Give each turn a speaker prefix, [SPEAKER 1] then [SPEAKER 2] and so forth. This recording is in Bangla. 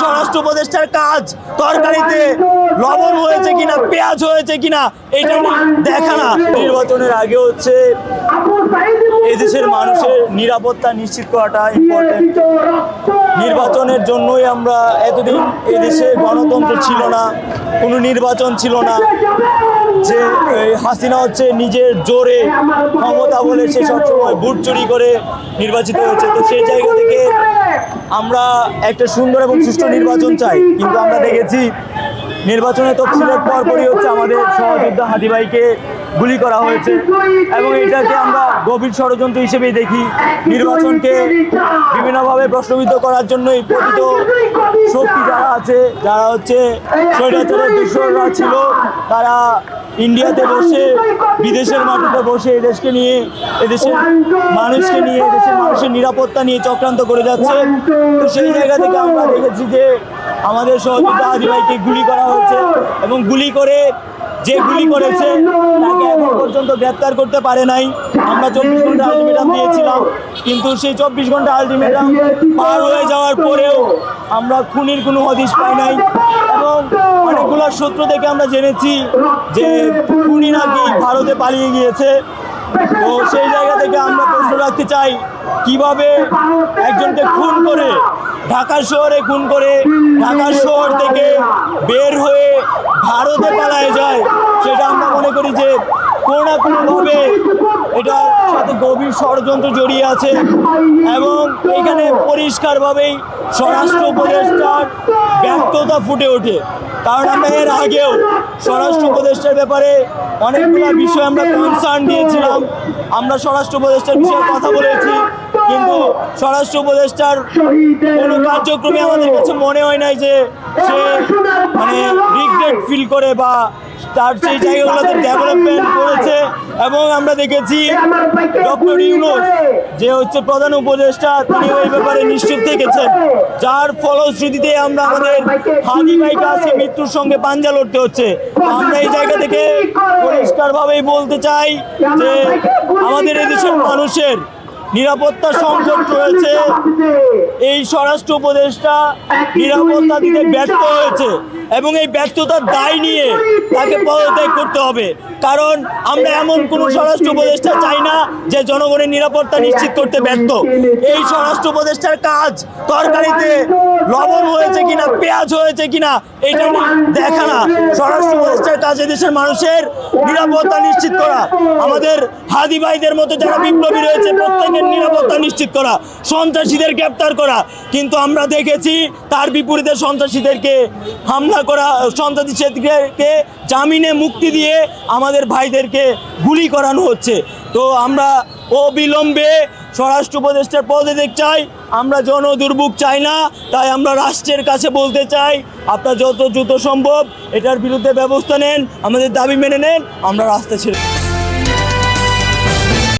[SPEAKER 1] স্বরাষ্ট্র উপদেষ্টার কাজ, তরকারিতে লবণ হয়েছে কিনা, পেঁয়াজ হয়েছে কিনা, এটা দেখা না। নির্বাচনের আগে হচ্ছে এদেশের মানুষের নিরাপত্তা নিশ্চিত করাটা ইম্পর্টেন্ট নির্বাচনের জন্যই আমরা এতদিন এদেশে গণতন্ত্র ছিল না, কোনো নির্বাচন ছিল না। যে হাসিনা হচ্ছে নিজের জোরে ক্ষমতা বলে সে সবসময় ভোট চুরি করে নির্বাচিত হয়েছে। তো সেই জায়গা আমরা একটা সুন্দর এবং সুষ্ঠু নির্বাচন চাই। কিন্তু আমরা দেখেছি নির্বাচনে তফসিলের পরপরই হচ্ছে আমাদের সহযোদ্ধা হাদিভাইকে গুলি করা হয়েছে এবং এটাকে আমরা গভীর ষড়যন্ত্র হিসেবেই দেখি। নির্বাচনকে বিভিন্নভাবে প্রশ্নবিদ্ধ করার জন্যই প্রকৃত শক্তি যারা আছে, যারা হচ্ছে স্বৈরাচারের দুঃসররা ছিল, তারা ইন্ডিয়াতে বসে, বিদেশের মাটিতে বসে এদেশকে নিয়ে, এদেশের মানুষকে নিয়ে, এদেশের মানুষের নিরাপত্তা নিয়ে চক্রান্ত করে যাচ্ছে। তো সেই জায়গা থেকে আমরা দেখেছি যে আমাদের সহযোগিতা আদিবাইকে গুলি করা হয়েছে এবং গুলি করে যে গুলি করেছে তাকে এখন পর্যন্ত গ্রেপ্তার করতে পারে নাই। আমরা চব্বিশ ঘণ্টা আলটিমেটাম দিয়েছিলাম, কিন্তু সেই চব্বিশ ঘণ্টা আলটিমেটাম পার হয়ে যাওয়ার পরেও আমরা খুনির কোনো হদিশ পাই নাই। এবং অনেকগুলো সূত্র থেকে আমরা জেনেছি যে খুনি নাকি ভারতে পালিয়ে গিয়েছে? তো সেই জায়গা থেকে আমরা প্রশ্ন রাখতে চাই, কীভাবে একজনকে খুন করে ঢাকা শহরে খুন করে ঢাকা শহর থেকে বের হয়ে ভারতে পালায় যায়, সেটা আমরা মনে করি যে কোনো না কোনোভাবে এটার সাথে গভীর ষড়যন্ত্র জড়িয়ে আছে এবং এখানে পরিষ্কারভাবেই স্বরাষ্ট্র উপদেষ্টার ব্যর্থতা ফুটে ওঠে। কারণ আমরা এর আগেও স্বরাষ্ট্র উপদেষ্টার ব্যাপারে অনেকগুলো বিষয় আমরা কনসার্ন দিয়েছিলাম। আমরা স্বরাষ্ট্র উপদেষ্টার বিষয়ে কথা বলেছি, কিন্তু স্বরাষ্ট্র উপদেষ্টার কোনো কার্যক্রমে আমাদের কাছে মনে হয় নাই যে সে মানে রিগ্রেট ফিল করে বা তার সেই জায়গাগুলোতে ডেভেলপমেন্ট করেছে এবং আমরা দেখেছি ডক্টর ইউনুস যে হচ্ছে প্রধান উপদেষ্টা তিনি ওই ব্যাপারে নিশ্চিত থেকেছেন যার ফলশ্রুতিতে আমরা আমাদের হানি ভাইকে আছে মৃত্যুর সঙ্গে পাঞ্জা লড়তে হচ্ছে। আমরা এই জায়গা থেকে পরিষ্কারভাবেই বলতে চাই যে আমাদের এদেশের মানুষের নিরাপত্তা সংকট রয়েছে। এই স্বরাষ্ট্র উপদেষ্টা নিরাপত্তা দিতে ব্যর্থ হয়েছে। এবং এই ব্যর্থতার দায় নিয়ে তাকে পদত্যাগ করতে হবে। কারণ আমরা এমন কোনো স্বরাষ্ট্র উপদেষ্টা চাই না যে জনগণের নিরাপত্তা নিশ্চিত করতে ব্যর্থ। এই স্বরাষ্ট্র উপদেষ্টার কাজ তরকারিতে লবণ হয়েছে কিনা, পেঁয়াজ হয়েছে কিনা, এটা দেখা না। স্বরাষ্ট্র উপদেষ্টার কাজ দেশের মানুষের নিরাপত্তা নিশ্চিত করা। আমাদের হাদি ভাইদের মতো যারা বিপ্লবী রয়েছে, প্রত্যেকের নিরাপত্তা নিশ্চিত করা, সন্ত্রাসীদের গ্রেপ্তার করা। কিন্তু আমরা দেখেছি তার বিপরীতে সন্ত্রাসীদেরকে হামলা করা সন্ত্রাসী ছেদকে জামিনে মুক্তি দিয়ে আমাদের ভাইদেরকে গুলি করানো হচ্ছে। তো আমরা অবিলম্বে স্বরাষ্ট্র উপদেষ্টার পদে দেখ চাই, আমরা জন দুর্ভোগ চাই না, তাই আমরা রাষ্ট্রের কাছে বলতে চাই, আপনার যত দ্রুত সম্ভব এটার বিরুদ্ধে ব্যবস্থা নেন, আমাদের দাবি মেনে নেন, আমরা রাস্তা ছেড়ে